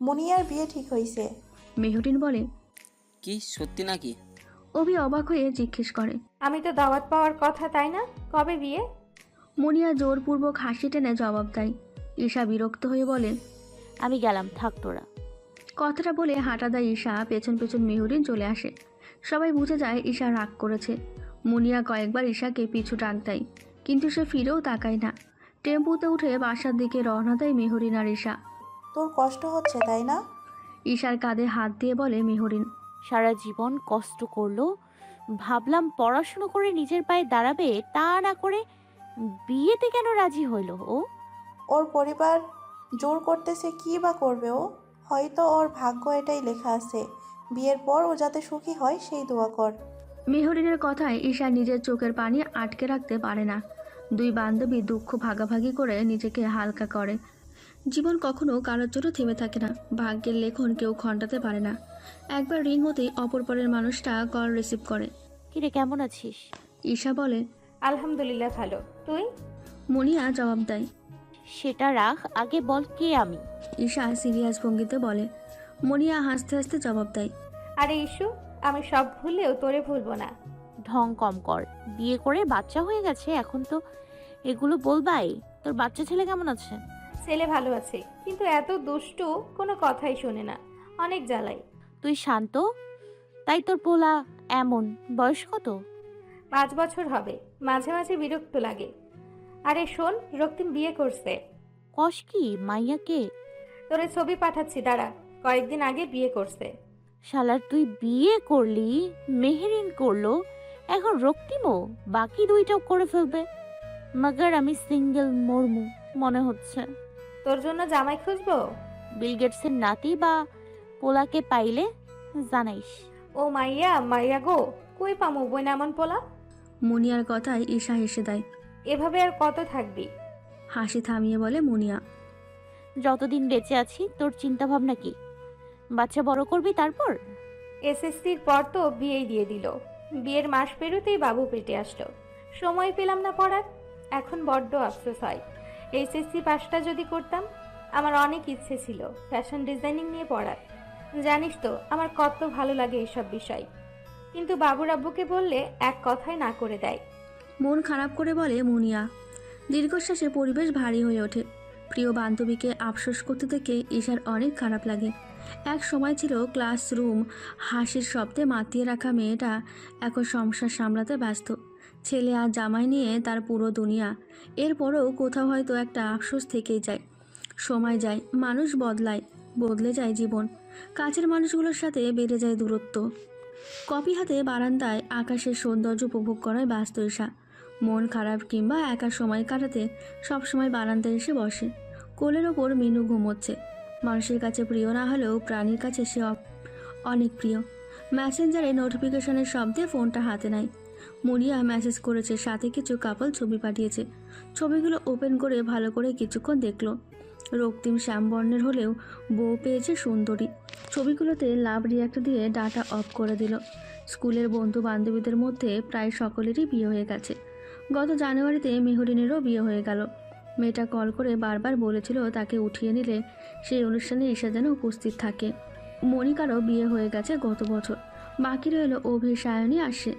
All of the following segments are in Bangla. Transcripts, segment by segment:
মুনিয়ার বিয়ে ঠিক হয়েছে মেহরিন বলে কি? সত্যি নাকি? অভি অবাক হয়ে জিজ্ঞেস করে। আমি তো দাওয়াত পাওয়ার কথা তাই না? কবে বিয়ে? মুনিয়া জোরপূর্বক হাসি টেনে জবাব দেয়। ঈশা বিরক্ত হয়ে বলে আমি গেলাম থাক তোরা। কথাটা বলে হাঁটা দেয় ঈশা পেছন পেছন মেহরিন চলে আসে। সবাই বুঝে যায় ঈশা রাগ করেছে। মুনিয়া কয়েকবার ঈশাকে পিছু ডাক দেয়। কিন্তু সে ফিরেও তাকায় না। টেম্পুতে উঠে বাসার দিকে রওনা দেয় মেহরিন আর ঈশা। তোর কষ্ট হচ্ছে তাই না? ঈশার কাঁধে হাত দিয়ে বলে মেহরিন। সারা জীবন কষ্ট করল ভাবলাম পড়াশুনো করে নিজের পায়ে দাঁড়াবে তা না করে বিয়েতে কেন রাজি হইল ও? ওর পরিবার জোর করতেছে কি বা করবে ও? হয়তো ওর ভাগ্য এটাই লেখা আছে। বিয়ের পর ও যাতে সুখী হয় সেই দোয়া কর। মেহরিনের কথায় ঈশা নিজের চোখের পানি আটকে রাখতে পারে না। দুই বান্ধবী দুঃখ ভাগাভাগি করে নিজেকে হালকা করে। জীবন কখনো কারোর জন্য থেমে থাকে না। ভাগ্যের লেখন কেউ খণ্ডাতে পারে না। একবার রিং হতেই অপর পরের মানুষটা কল রিসিভ করে। কিরে কেমন আছিস? ঈশা বলে আলহামদুলিল্লাহ ভালো। তুই? মনিয়া জবাব দেয় সেটা রাখ আগে বল কে আমি? ঈশা সিরিয়াস ভঙ্গিতে বলে মনিয়া হাসতে হাসতে জবাব দেয় আরে ইস্যু আমি সব ভুললেও তোরে ভুলবো না। ঢং কম কর। বিয়ে করে বাচ্চা হয়ে গেছে এখন তো এগুলো বলবাই। তোর বাচ্চা ছেলে কেমন আছে? ছেলে ভালো আছে কিন্তু এত দুষ্টু কোনো কথাই শোনে না। অনেক জ্বালাই। তুই শান্ত? তাই তোর পোলা এমন। বয়স কত? পাঁচ বছর হবে। মাঝে মাঝে বিরক্ত লাগে। আরে শোন রক্তিম বিয়ে করছে। কষ কি মাইয়াকে তোরে ছবি পাঠাচ্ছি দাঁড়া। কয়েকদিন আগে বিয়ে করছে। শালার তুই বিয়ে করলি মেহেরিন করল এখন রক্তিমও বাকি দুইটাও করে ফেলবে। মাগার আমি সিঙ্গেল মরমু মনে হচ্ছে। তোর জন্য জামাই খুঁজবো? বিল গেটসের নাতি বা পোলাকে পাইলে জানাইস। ও মাইয়া মাইয়া গো কই পামু বই এমন পোলা? মুনিয়ার কথায় ঈশা হেসে দেয়। এভাবে আর কত থাকবি? হাসি থামিয়ে বলে মুনিয়া। যতদিন বেঁচে আছি তোর চিন্তা ভাবনা কি? বাচ্চা বড় করবি তারপর? এসএসসির পর তো বিয়েই দিয়ে দিল। বিয়ের মাস পেরোতেই বাবু পেটে আসলো। সময় পেলাম না পড়ার, এখন বড্ড আফসোস হয়। এইচএসসি পাসটা যদি করতাম, আমার অনেক ইচ্ছে ছিল ফ্যাশন ডিজাইনিং নিয়ে পড়ার। জানিস তো, আমার কত ভালো লাগে এইসব বিষয়। কিন্তু বাবুর আব্বুকে বললে এক কথায় না করে দেয়। মন খারাপ করে বলে মুনিয়া, দীর্ঘশ্বাসে পরিবেশ ভারী হয়ে ওঠে। প্রিয় বান্ধবীকে আফসোস করতে দেখে ঈশার অনেক খারাপ লাগে। এক সময় ছিল ক্লাসরুম, হাসির শব্দে মাতিয়ে রাখা মেয়েটা এখন সংসার সামলাতে ব্যস্ত। ছেলে আর জামাই নিয়ে তার পুরো দুনিয়া। এরপরেও কোথাও হয়তো একটা আফসোস থেকেই যায়। সময় যায়, মানুষ বদলায়, বদলে যায় জীবন। কাছের মানুষগুলোর সাথে বেড়ে যায় দূরত্ব। কপি হাতে বারান্দায় আকাশের সৌন্দর্য উপভোগ করায় ব্যস্ত ঈশা। মন খারাপ কিংবা একা সময় কাটাতে সবসময় বারান্দায় এসে বসে। কোলের ওপর মিনু ঘুমোচ্ছে। মানুষের কাছে প্রিয় না হলেও প্রাণীর কাছে সে অনেক প্রিয়। মেসেঞ্জারে নোটিফিকেশনের শব্দে ফোনটা হাতে নেয়। মুনিয়া মেসেজ করেছে, সাথে কিছু কাপল ছবি পাঠিয়েছে। ছবিগুলো ওপেন করে ভালো করে কিছুক্ষণ দেখল। রক্তিম শ্যামবর্ণের হলেও বউ পেয়েছে সুন্দরী। ছবিগুলোতে লাভ রিয়াক্ট দিয়ে ডাটা অফ করে দিল। স্কুলের বন্ধু বান্ধবীদের মধ্যে প্রায় সকলেরই বিয়ে হয়ে গেছে। গত জানুয়ারিতে মেহরিনেরও বিয়ে হয়ে গেল। মেয়েটা কল করে বারবার বলেছিল তাকে উঠিয়ে নিলে সেই অনুষ্ঠানে ঈশা যেন উপস্থিত থাকে। মনিকারও বিয়ে হয়ে গেছে গত বছর। বাকি রইল অভি সায়নী আসে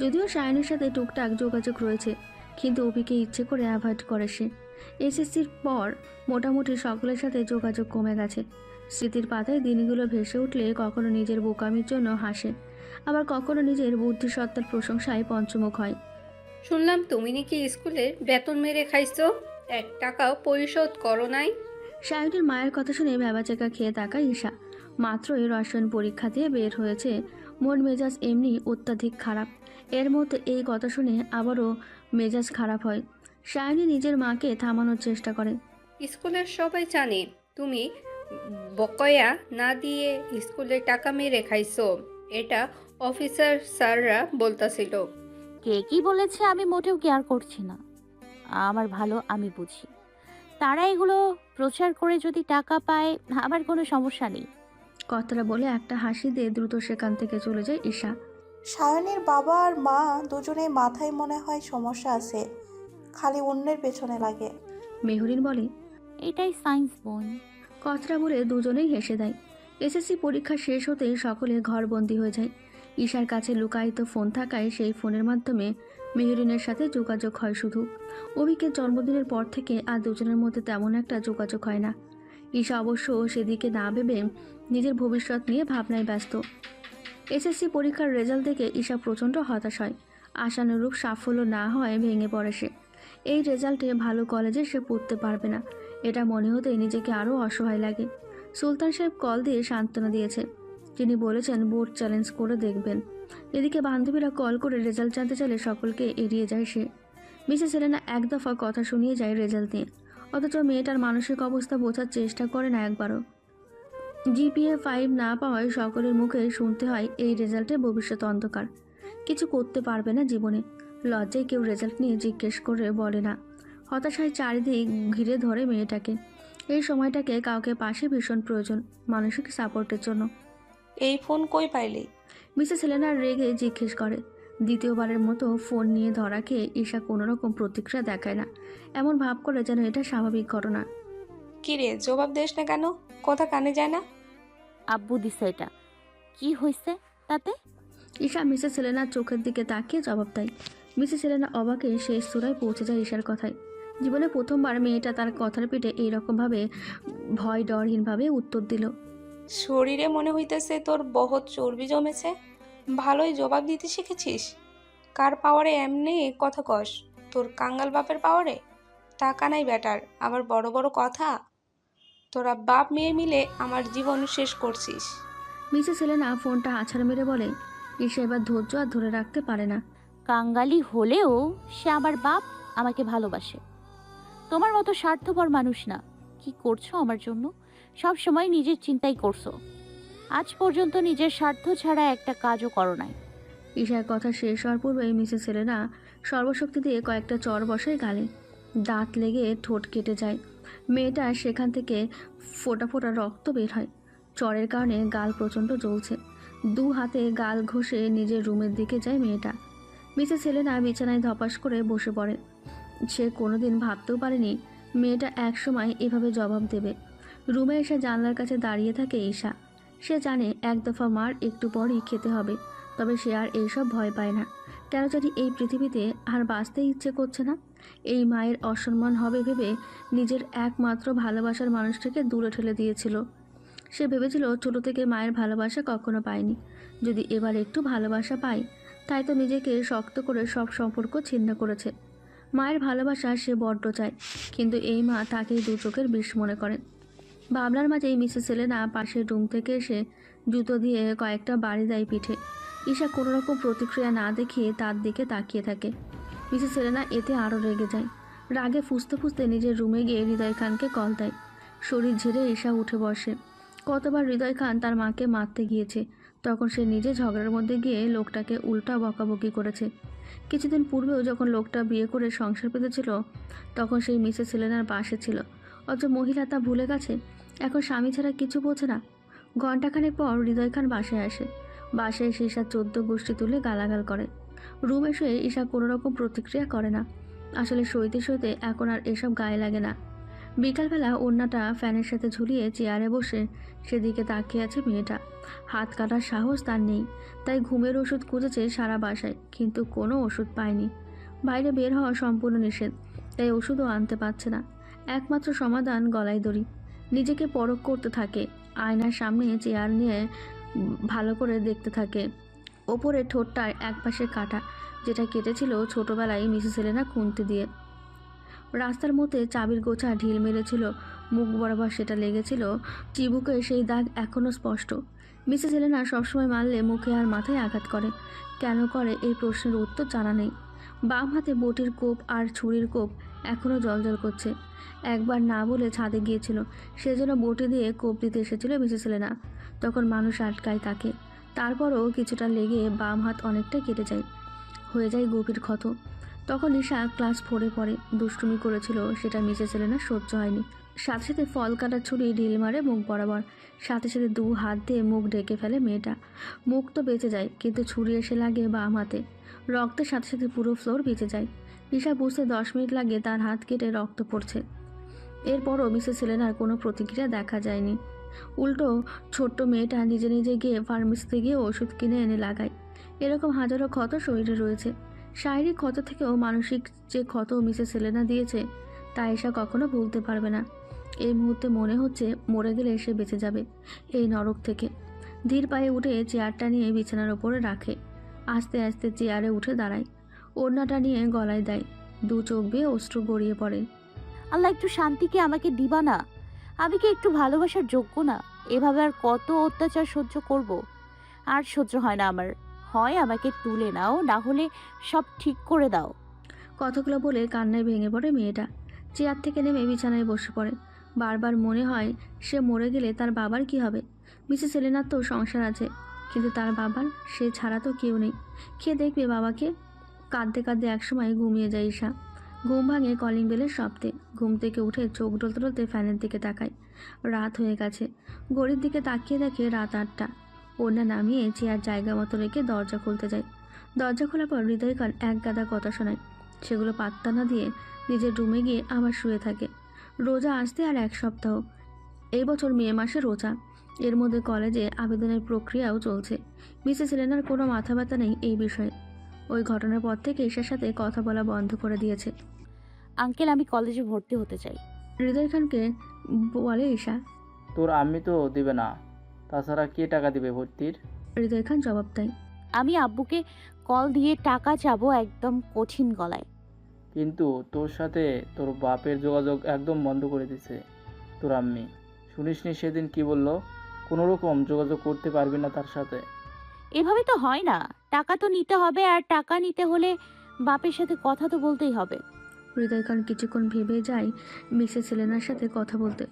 যদিও সায়নীর সাথে টুকটাক যোগাযোগ রয়েছে, কিন্তু অভিকে ইচ্ছে করে অ্যাভয়েড করে সে। এসএসসির পর মোটামুটি সকলের সাথে যোগাযোগ কমে গেছে। স্মৃতির পাতায় দিনগুলো ভেসে উঠলে কখনো নিজের বোকামির জন্য হাসে, আবার কখনো নিজের বুদ্ধিসত্তার প্রশংসায় পঞ্চমুখ হয়। শুনলাম তুমি নাকি স্কুলের বেতন মেরে খাইছো? এক টাকাও পরিশোধ করো নাই। সায়নের মায়ের কথা শুনে ভেবাচাকা খেয়ে তাকায় ঈশা। মাত্রই রসায়ন পরীক্ষা দিয়ে বের হয়েছে। মন মেজাজ এমনি অত্যাধিক খারাপ। এর মধ্যে এই কথা শুনে আবারও মেজাজ খারাপ হয়। সায়নী নিজের মাকে থামানোর চেষ্টা করে। স্কুলের সবাই জানে তুমি বকয়া না দিয়ে স্কুলের টাকা মেরে খাইছো। এটা অফিসার স্যাররা বলতাছিল। কে কি বলেছে আমি মোটেও কেয়ার করছি না। আমার ভালো আমি বুঝি। তারা এগুলো প্রচার করে যদি টাকা পায় আমার কোনো সমস্যা নেই। কথাটা বলে একটা হাসি দিয়ে দ্রুত সেখান থেকে চলে যায় ঈশা। সায়নের বাবা আর মা দুজনের মাথায় মনে হয় সমস্যা আছে খালি অন্যের পেছনে লাগে। মেহরিন বলে এটাই সায়েন্স বোন। কথাটা বলে দুজনেই হেসে দেয়। এসএসসি পরীক্ষা শেষ হতেই সকলে ঘরবন্দি হয়ে যায়। ঈশার কাছে লুকায়িত ফোন থাকায় সেই ফোনের মাধ্যমে মেহরিনের সাথে যোগাযোগ হয় শুধু। অভিকের জন্মদিনের পর থেকে আর দুজনের মধ্যে তেমন একটা যোগাযোগ হয় না। ঈশা অবশ্য সেদিকে না ভেবে নিজের ভবিষ্যৎ নিয়ে ভাবনায় ব্যস্ত। এসএসসি পরীক্ষার রেজাল্ট দেখে ঈশা প্রচণ্ড হতাশ হয়। আশানুরূপ সাফল্য না হয় ভেঙে পড়ে সে। এই রেজাল্টে ভালো কলেজে সে পড়তে পারবে না। এটা মনে হতেই নিজেকে আরও অসহায় লাগে। সুলতান সাহেব কল দিয়ে সান্ত্বনা দিয়েছে। তিনি বলেছেন, বোর্ড চ্যালেঞ্জ করে দেখবেন। এদিকে বান্ধবীরা কল করে রেজাল্ট জানতে চাইলে সকলকে এড়িয়ে যায় সে। মিসেস সেলেনা এক দফা কথা শুনিয়ে যায় রেজাল্ট নিয়ে। অথচ মেয়েটার মানসিক অবস্থা বোঝার চেষ্টা করে না একবারও। জিপিএ ফাইভ না পাওয়ায় সকলের মুখে শুনতে হয় এই রেজাল্টে ভবিষ্যৎ অন্ধকার। কিছু করতে পারবে না জীবনে। লজ্জায় কেউ রেজাল্ট নিয়ে জিজ্ঞেস করে বলে না। হতাশায় চারিদিক ঘিরে ধরে মেয়েটাকে। এই সময়টাকে কাউকে পাশে ভীষণ প্রয়োজন, মানসিক সাপোর্টের জন্য। এই ফোন কই পাইলি? মিসেস হেলেনার রেগে জিজ্ঞেস করে। দ্বিতীয়বারের মতো ফোন নিয়ে ধরা খেয়ে ঈশা কোনো রকম প্রতিক্রিয়া দেখায় না। এমন ভাব করে যেন এটা স্বাভাবিক ঘটনা। কি রে জবাব দিস না কেন? কথা কানে যায় না? আব্বু দিছে এটা। কি হয়েছে তাতে? ঈশা মিসেস হেলেনার চোখের দিকে তাকিয়ে জবাব দেয়। মিসেস হেলেনা অবাকে শেষ চূড়ায় পৌঁছে যায় ঈশার কথায়। জীবনে প্রথমবার মেয়েটা তার কথার পিঠে এইরকমভাবে ভয় ডরহীনভাবে উত্তর দিল। শরীরে মনে হইতেছে তোর বহুত চর্বি জমেছে। ভালোই জবাব দিতে শিখেছিস। কার পাওয়ারে এমনি কথা কস? তোর কাঙ্গাল বাপের পাওয়ারে? টাকা নাই ব্যাটার আবার বড় বড় কথা। তোরা বাপ মেয়ে মিলে আমার জীবন শেষ করছিস। মিসেস হেলেনা ফোনটা আছাড় মেরে বলে ঈশা এবার ধৈর্য আর ধরে রাখতে পারে না। কাঙ্গালি হলেও সে আমার বাপ আমাকে ভালোবাসে। তোমার মতো স্বার্থপর মানুষ না। কি করছ আমার জন্য? সব সময় নিজের চিন্তাই করছ। আজ পর্যন্ত নিজের স্বার্থ ছাড়া একটা কাজও করো নাই। ঈশার কথা শেষ হওয়ার পূর্বে মিসেস সেলেনা সর্বশক্তি দিয়ে কয়েকটা চর বসায় গালে। দাঁত লেগে ঠোঁট কেটে যায়। মেয়েটা সেখান থেকে ফোটা ফোটা রক্ত বের হয়। চরের কারণে গাল প্রচণ্ড জ্বলছে। দু হাতে গাল ঘষে নিজের রুমের দিকে যায় মেয়েটা। মিসেস সেলেনা বিছানায় ধপাস করে বসে পড়ে। সে কোনোদিন ভাবতেও পারেনি মেয়েটা একসময় এভাবে জবাব দেবে। রুমে এসে জানলার কাছে দাঁড়িয়ে থাকে ঈশা। সে জানে এক দফা মার একটু পরই খেতে হবে, তবে সে আর এইসব ভয় পায় না। কেন জানি এই পৃথিবীতে আর বাঁচতে ইচ্ছে করছে না। এই মায়ের অসম্মান হবে ভেবে নিজের একমাত্র ভালোবাসার মানুষটাকে দূরে ঠেলে দিয়েছিল। সে ভেবেছিল ছোট থেকে মায়ের ভালোবাসা কখনো পায়নি। যদি এবার একটু ভালোবাসা পায়, তাই তো নিজেকে শক্ত করে সব সম্পর্ক ছিন্ন করেছে। মায়ের ভালোবাসা সে বড্ড চায়, কিন্তু এই মা তাকেই দু চোখের বিষ মনে করেন। ভাবনার মাঝেই মিসেস সেলেনা পাশের রুম থেকে এসে জুতো দিয়ে কয়েকটা বাড়ি দেয় পিঠে। ঈশা কোনো রকম প্রতিক্রিয়া না দেখিয়ে তার দিকে তাকিয়ে থাকে। মিসেস সেলেনা এতে আরও রেগে যায়। রাগে ফুসতে ফুসতে নিজের রুমে গিয়ে হৃদয় খানকে কল দেয়। শরীর ঝেড়ে ঈশা উঠে বসে। কতবার হৃদয় খান তার মাকে মারতে গিয়েছে, তখন সে নিজে ঝগড়ার মধ্যে গিয়ে লোকটাকে উল্টা বকাবকি করেছে। কিছুদিন পূর্বেও যখন লোকটা বিয়ে করে সংসার পেতেছিল, তখন সেই মিসেস সেলেনার পাশে ছিল। অথচ মহিলা তা ভুলে গেছে। এখন স্বামী ছাড়া কিছু বোঝে না। ঘণ্টাখানেক পর হৃদয় খান বাসায় আসে। বাসায় এসে ঈশা চোদ্দ গোষ্ঠী তুলে গালাগাল করে। রুমে শুয়ে ঈশা কোনো রকম প্রতিক্রিয়া করে না। আসলে সইতে সইতে এখন আর এসব গায়ে লাগে না। বিকালবেলা ওড়নাটা ফ্যানের সাথে ঝুলিয়ে চেয়ারে বসে সেদিকে তাকিয়ে আছে মেয়েটা। হাত কাটার সাহস তার নেই। তাই ঘুমের ওষুধ খুঁজেছে সারা বাসায়, কিন্তু কোনো ওষুধ পায়নি। বাইরে বের হওয়া সম্পূর্ণ নিষেধ, তাই ওষুধও আনতে পারছে না। একমাত্র সমাধান গলায় দড়ি। নিজেকে পরখ করতে থাকে। আয়নার সামনে চেয়ার নিয়ে ভালো করে দেখতে থাকে। ওপরে ঠোঁটটার এক পাশে কাটা, যেটা কেটেছিল ছোটবেলায় মিসেস এলেনা খুনতে দিয়ে। রাস্তার মধ্যে চাবির গোছা ঢিল মেরেছিল, মুখ বরাবর সেটা লেগেছিল, চিবুকে সেই দাগ এখনও স্পষ্ট। মিসেস এলেনা সবসময় মারলে মুখে আর মাথায় আঘাত করে। কেন করে এই প্রশ্নের উত্তর জানা নেই। বাম হাতে বটির কোপ আর ছুরির কোপ এখনও জলজল করছে। একবার না বলে ছাদে গিয়েছিল। সেজন্য বটি দিয়ে কোপ দিতে এসেছিল মিসেস এলেনা তখন মানুষ আটকায় তাকে। তারপরও কিছুটা লেগে বাম হাত অনেকটা কেটে যায়। হয়ে যায় গভীর ক্ষত। তখন ঈশা ক্লাস ফোরে পড়ে। দুষ্টুমি করেছিল, সেটা মিসেস এলেনা সহ্য হয়নি। সাথে সাথে ফল কাটার ছুরি ঢিল মারে মুখ বরাবর। সাথে সাথে দু হাত দিয়ে মুখ ঢেকে ফেলে মেয়েটা। মুখ তো বেঁচে যায়, কিন্তু ছুরি এসে লাগে বাম হাতে। রক্তের সাথে সাথে পুরো ফ্লোর বেঁচে যায়। ঈশা বুঝতে দশ মিনিট লাগে তার হাত কেটে রক্ত পড়ছে। এরপরও মিসেস সেলেনার কোনো প্রতিক্রিয়া দেখা যায়নি। উল্টো ছোট্ট মেয়েটা নিজে নিজে গিয়ে ফার্মেসিতে গিয়ে ওষুধ কিনে এনে লাগায়। এরকম হাজারো ক্ষত শরীরে রয়েছে। শারীরিক ক্ষত থেকেও মানসিক যে ক্ষত মিসেস সেলেনা দিয়েছে, তা ঈশা কখনো ভুলতে পারবে না। এই মুহূর্তে মনে হচ্ছে মরে গেলে সে বেঁচে যাবে এই নরক থেকে। ধীর পায়ে উঠে চেয়ারটা নিয়ে বিছানার ওপরে রাখে। আস্তে আস্তে চেয়ারে উঠে দাঁড়ায়। ওড়নাটা নিয়ে গলায় দেয়। দু চোখ বেয়ে অশ্রু গড়িয়ে পড়ে। আল্লাহ একটু শান্তিকে আমাকে দিবা না। আমি কি একটু ভালোবাসার যোগ্য না? এভাবে আর কত অত্যাচার সহ্য করব? আর সহ্য হয় না আমার। হয় আমাকে তুলে নাও না হলে সব ঠিক করে দাও। কথাগুলো বলে কান্নায় ভেঙে পড়ে মেয়েটা। চেয়ার থেকে নেমে বিছানায় বসে পড়ে। বারবার মনে হয় সে মরে গেলে তার বাবার কি হবে? মিসেস এলেনার তো সংসার আছে কিন্তু তার বাবার সে ছাড়া তো কেউ নেই। কে দেখবে বাবাকে? কাঁদতে কাঁদতে একসময় ঘুমিয়ে যায় ঈশা। ঘুম ভাঙে কলিং বেলের শব্দে। ঘুম থেকে উঠে চোখ ডলতে ডলতে ফ্যানের দিকে তাকায়। রাত হয়ে গেছে। ঘড়ির দিকে তাকিয়ে দেখে রাত আটটা। ওনা নামিয়ে চেয়ার জায়গা মতো রেখে দরজা খুলতে যায়। দরজা খোলার পর হৃদয়কার এক গাদা কথা শোনায়। সেগুলো পাত্তা না দিয়ে নিজের রুমে গিয়ে আবার শুয়ে থাকে। রোজা আসতে আর এক সপ্তাহ। এই বছর মে মাসে রোজা। এর মধ্যে কলেজে আবেদনের প্রক্রিয়াও চলছে। মিসেস এলেনার কোনো মাথা ব্যথা নেই এই বিষয়ে। ওই ঘটনার পর থেকে ঈশার সাথে কথা বলা বন্ধ করে দিয়েছে। আঙ্কেল আমি কলেজে ভর্তি হতে চাই। হৃদয় খানকে বলে ঈশা। তোর আম্মি তো দিবে না। তাছাড়া কে টাকা দিবে ভর্তির? হৃদয় খান জবাব দেয়। আমি আব্বুকে কল দিয়ে টাকা চাবো একদম কঠিন গলায়। কিন্তু তোর সাথে তোর বাপের যোগাযোগ একদম বন্ধ করে দিছে তোর আম্মি। শুনিসনি সেদিন কি বলল? কোনো রকম যোগাযোগ করতে পারবি না তার সাথে। এভাবে তো হয় না। টাকা তো নিতে হবে আর টাকা নিতে হলে বাপের সাথে কথা তো বলতেই হবে। হৃদয় খান কিছুক্ষণ ভেবে যায় মিসেস এলেনার সাথে কথা বলতে।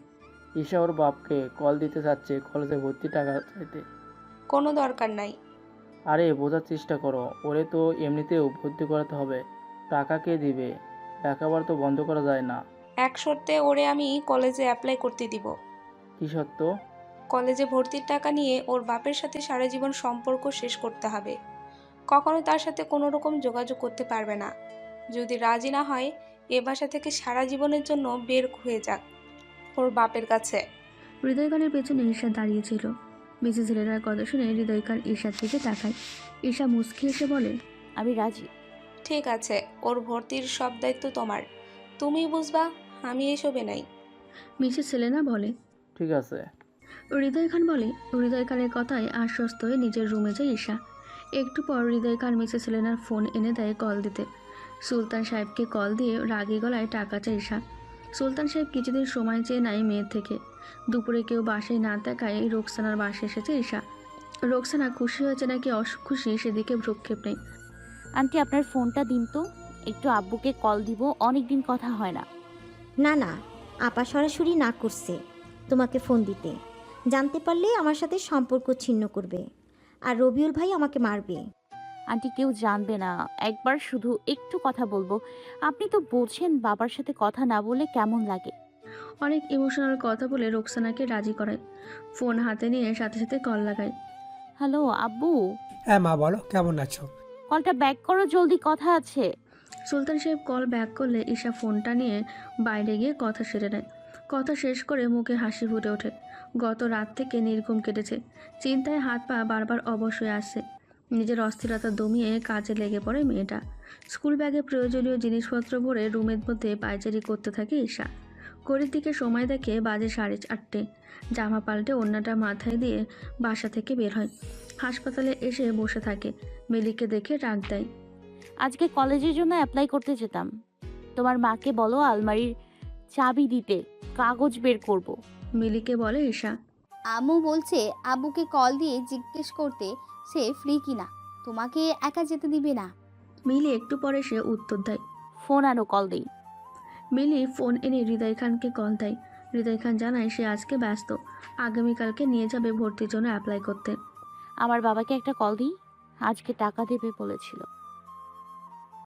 ঈশা ওর বাপকে কল দিতে চাচ্ছে কলেজে ভর্তি টাকা চাইতে। কোনো দরকার নাই। আরে বোঝার চেষ্টা করো। ওরে তো এমনিতেও ভর্তি করাতে হবে। টাকা কে দিবে? লেখাবার তো বন্ধ করা যায় না। এক শর্তে ওরে আমি কলেজে অ্যাপ্লাই করতে দিব। কি সত্য কলেজে ভর্তির টাকা নিয়ে ওর বাপের সাথে সারা জীবন সম্পর্ক শেষ করতে হবে। কখনো তার সাথে কোনো রকম যোগাযোগ করতে পারবে না। যদি রাজি না হয় এ বাসা থেকে সারা জীবনের জন্য বের হয়ে যাক ওর বাপের কাছে। হৃদয় খানের পেছনে ঈশা দাঁড়িয়েছিল মিসেস এলেনার কথা শুনে হৃদয় খান ঈশার দিকে তাকায়। ঈশা মুচকি এসে বলে আমি রাজি। ঠিক আছে ওর ভর্তির সব দায়িত্ব তোমার। তুমি বুঝবা আমি এসবে নাই। মিসেস সেলেনা বলে ঠিক আছে। হৃদয় খান বলে হৃদয় খানের কথায় আশ্বস্ত হয়ে নিজের রুমে যায় ঈশা। একটু পর হৃদয় খান মিসেস সেলেনার ফোন এনে দেয় কল দিতে। সুলতান সাহেবকে কল দিয়ে রাগী গলায় টাকা চায় ঈশা। সুলতান সাহেব কিছুদিন সময় চেয়ে নাই মেয়ের থেকে। দুপুরে কেউ বাসায় না থাকায় রোকসানার বাসে এসেছে ঈশা। রোকসানা খুশি হয়েছে নাকি অসুখুশি সেদিকে ভ্রুক্ষেপ নেই। আন্টি আপনার ফোনটা দিন তো। একটু আব্বুকে কল দিব অনেক দিন কথা হয় না। না না আপা সরাসরি না করছে। তোমাকে ফোন দিতে। জানতে পারলে আমার সাথে সম্পর্ক ছিন্ন করবে। আর রবিউল ভাই আমাকে মারবে। আন্টি কেউ জানবে না। একবার শুধু একটু কথা বলব। আপনি তো বোঝেন বাবার সাথে কথা না বলে কেমন লাগে? অনেক ইমোশনাল কথা বলে রোকসানাকে রাজি করায়। ফোন হাতে নিয়ে সাথে সাথে কল লাগায়। হ্যালো আব্বু? হ্যাঁ মা বলো কেমন আছো? কলটা ব্যাক করো জলদি কথা আছে। সুলতান সাহেব কল ব্যাক করলে ঈশা ফোনটা নিয়ে বাইরে গিয়ে কথা সেরে নেয়। কথা শেষ করে মুখে হাসি ফুটে ওঠে। গত রাত থেকে নির্ঘুম কেটেছে। চিন্তায় হাত পা বারবার অবশ হয়ে আসছে নিজের অস্থিরতা দমিয়ে কাজে লেগে পড়ে মেয়েটা। স্কুল ব্যাগে প্রয়োজনীয় জিনিসপত্র ভরে রুমের মধ্যে পায়চারি করতে থাকে ঈশা। ঘড়ির দিকে সময় দেখে বাজে সাড়ে চারটে। জামা পাল্টে অন্যটা মাথায় দিয়ে বাসা থেকে বের হয়। হাসপাতালে এসে বসে থাকে। মেলিকে দেখে রাগ দেয়। আজকে কলেজের জন্য অ্যাপ্লাই করতে যেতাম। তোমার মাকে বলো আলমারির চাবি দিতে। কাগজ বের করব। মিলিকে বলে ঈশা। আম্মু বলছে আব্বুকে কল দিয়ে জিজ্ঞেস করতে সে ফ্রি কিনা। তোমাকে একা যেতে দিবে না। মিলি একটু পরে সে উত্তর দেয়। ফোন আনো কল দেই। মিলি ফোন এনে হৃদয় খানকে কল দেয়। হৃদয় খান জানায় সে আজকে ব্যস্ত। আগামীকালকে নিয়ে যাবে ভর্তির জন্য অ্যাপ্লাই করতে। আমার বাবাকে একটা কল দিই। আজকে টাকা দেবে বলেছিল।